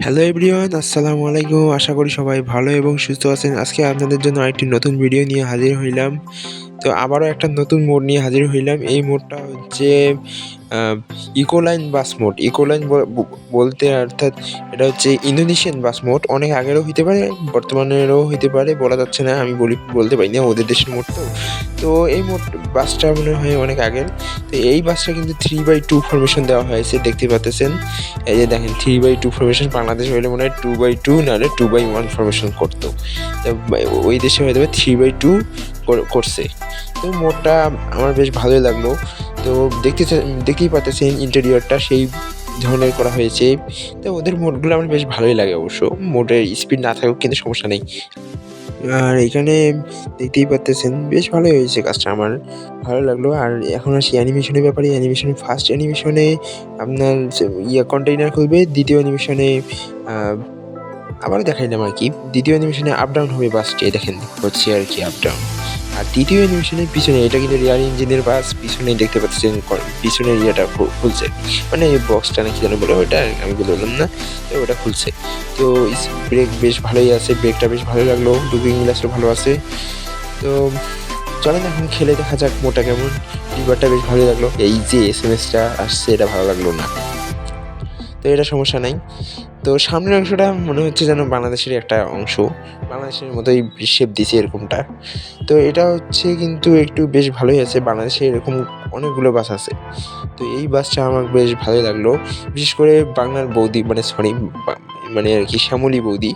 Hello everyone আসসালামু আলাইকুম আশা করি সবাই ভালো এবং সুস্থ আছেন। আজকে আপনাদের জন্য আরেকটি নতুন ভিডিও নিয়ে হাজির হইলাম। তো আবারও একটা নতুন মোড নিয়ে হাজির হইলাম। এই মোডটা হচ্ছে ইকোলাইন বাস মোড ইকোলাইন বলতে অর্থাৎ এটা হচ্ছে ইন্দোনেশিয়ান বাস মোড অনেক আগেরও হইতে পারে, বর্তমানেরও হইতে পারে, বলা যাচ্ছে না, আমি বলি, বলতে পারি না, ওদের দেশের মোড তো। তো এই মোড বাসটা মনে হয় অনেক আগের। তো এই বাসটা কিন্তু থ্রি বাই টু ফরমেশন দেওয়া হয়েছে, দেখতে পাচ্ছেন এই যে দেখেন three by two formation Bangladesh হইলে মনে হয় টু বাই টু নাহলে টু বাই ওয়ান ফরমেশন করতো। তো ওই দেশে হয়তো থ্রি বাই টু করছে। তো মোডটা আমার বেশ ভালোই লাগল। তো দেখতে দেখতেই পাচ্ছেন ইন্টেরিয়রটা সেই ধরনের করা হয়েছে। তো ওদের মোডগুলো আমার বেশ ভালোই লাগে অবশ্য। মোডের স্পিড না থাকুক কিন্তু সমস্যা নেই। আর এখানে দেখতেই পাচ্ছেন বেশ ভালোই হয়েছে কাজটা আমার। ভালো লাগল। আর এখন আসি অ্যানিমেশনের ব্যাপারে। অ্যানিমেশন ফার্স্ট অ্যানিমেশনে আপনার ইয়ে কন্টেইনার খুলবে, দ্বিতীয় অ্যানিমেশনে আবার দেখাইলাম আর কি। দ্বিতীয় অ্যানিমেশনে আপ ডাউন হবে বাসটি দেখেন, হচ্ছে আর কি আপ ডাউন আর দ্বিতীয় অ্যানিমেশনের পিছনে, এটা কিন্তু রিয়ার ইঞ্জিনের বাস পিছনে দেখতে পাচ্ছেন পিছনের ইয়েটা খুলছে। মানে এই বক্সটা নাকি যেন বলে ওটা আমি বললাম না, তো ওটা খুলছে। তো ব্রেক বেশ ভালোই আছে ব্রেকটা বেশ ভালো লাগল ডুবিং গ্লাসটা ভালো আছে। তো চলেন এখন খেলে দেখা যাক মোটা কেমন লিভারটা বেশ ভালো লাগল। এই যে এস এম এসটা আসছে, এটা ভালো লাগল না। তো এটা সমস্যা নাই। তো সামনের অংশটা মনে হচ্ছে যেন বাংলাদেশের একটা অংশ। বাংলাদেশের মতোই শেপ দিছে এরকমটা। তো এটা হচ্ছে কিন্তু একটু বেশ ভালোই আছে। বাংলাদেশে এরকম অনেকগুলো বাস আছে। তো এই বাসটা আমার বেশ ভালোই লাগল। বিশেষ করে বাংলার বৌদি মানে সরি মানে আর কি শ্যামলী বৌদি।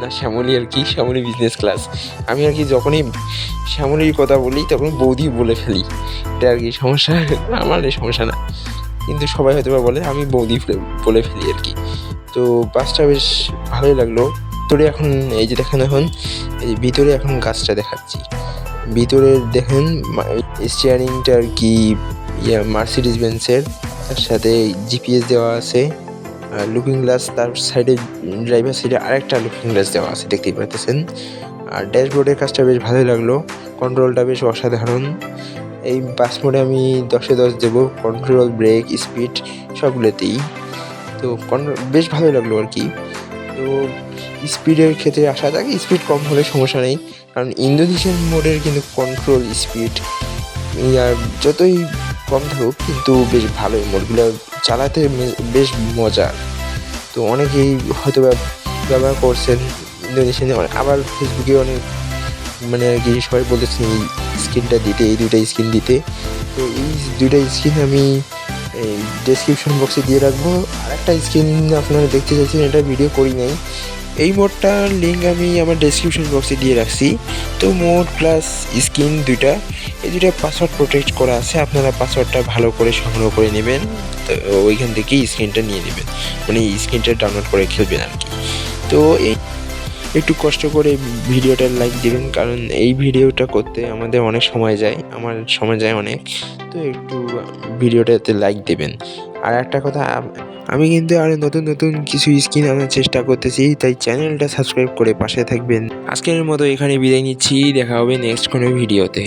না, শ্যামলী আর কি, শ্যামলী বিজনেস ক্লাস আমি আর কি যখনই শ্যামলীর কথা বলি, তখন বৌদি বলে ফেলি। এটা আর কি সমস্যা? আমার এই সমস্যা না। কিন্তু সবাই হয়তো বা বলে, আমি বৌদি বলে ফেলি আর কি। তো বাসটা বেশ ভালোই লাগল। ভিতরে এখন, এই যে দেখেন এখন, এই ভিতরে এখন গাছটা দেখাচ্ছি। ভিতরে দেখেন স্টিয়ারিংটা আর কি, ইয়া মার্সিডিস বেন্সের তার সাথে জিপিএস দেওয়া আছে। আর লুকিং গ্লাস তার সাইডে ড্রাইভার সাইডে আরেকটা লুকিং গ্লাস দেওয়া আছে, দেখতেই পাচ্ছেন আর ড্যাশবোর্ডের কাজটা বেশ ভালোই লাগল। কন্ট্রোলটা বেশ অসাধারণ। এই বাস মোডে আমি দশে দশ দেবো কন্ট্রোল ব্রেক স্পিড সবগুলোতেই। তো বেশ ভালো লাগল আর কি। তো স্পিডের ক্ষেত্রে আসা যাক স্পিড কম হলে সমস্যা নেই। কারণ ইন্দোনেশিয়ান মোডের কিন্তু কন্ট্রোল স্পিড আর যতই কম থাকুক, কিন্তু বেশ ভালোই মোডগুলো চালাতে বেশ মজা। তো অনেকেই হয়তো ব্যবহার করছেন ইন্দোনেশিয়ানে, আবার ফেসবুকে অনেক মানে আর কি সবাই বলেছেন এই স্ক্রিনটা দিতে, এই দুইটা স্ক্রিন দিতে। তো এই দুইটা স্ক্রিন আমি এই ডেসক্রিপশন বক্সে দিয়ে রাখব। আর একটা স্ক্রিন আপনারা দেখতে চাইছেন, এটা ভিডিও করি নাই। এই মোডটার লিঙ্ক আমি আমার ডেসক্রিপশন বক্সে দিয়ে রাখছি। তো মোড প্লাস স্ক্রিন দুইটা, এই দুইটা পাসওয়ার্ড প্রোটেক্ট করা আছে। আপনারা পাসওয়ার্ডটা ভালো করে সংগ্রহ করে নেবেন। তো ওইখান থেকেই স্ক্রিনটা নিয়ে নেবেন। মানে স্ক্রিনটা ডাউনলোড করে খেলবেন আর কি। তো এই একটু কষ্ট করে ভিডিওটার লাইক দিবেন, কারণ এই ভিডিওটা করতে আমাদের অনেক সময় যায়, আমার সময় যায় অনেক, তো একটু ভিডিওটাতে লাইক দেবেন। আর একটা কথা, আমি কিন্তু আরও নতুন নতুন কিছু স্কিন আনার চেষ্টা করতেছি, তাই চ্যানেলটা সাবস্ক্রাইব করে পাশে থাকবেন। আজকের মতো এখানে বিদায় নিচ্ছি, দেখা হবে নেক্সট কোনো ভিডিওতে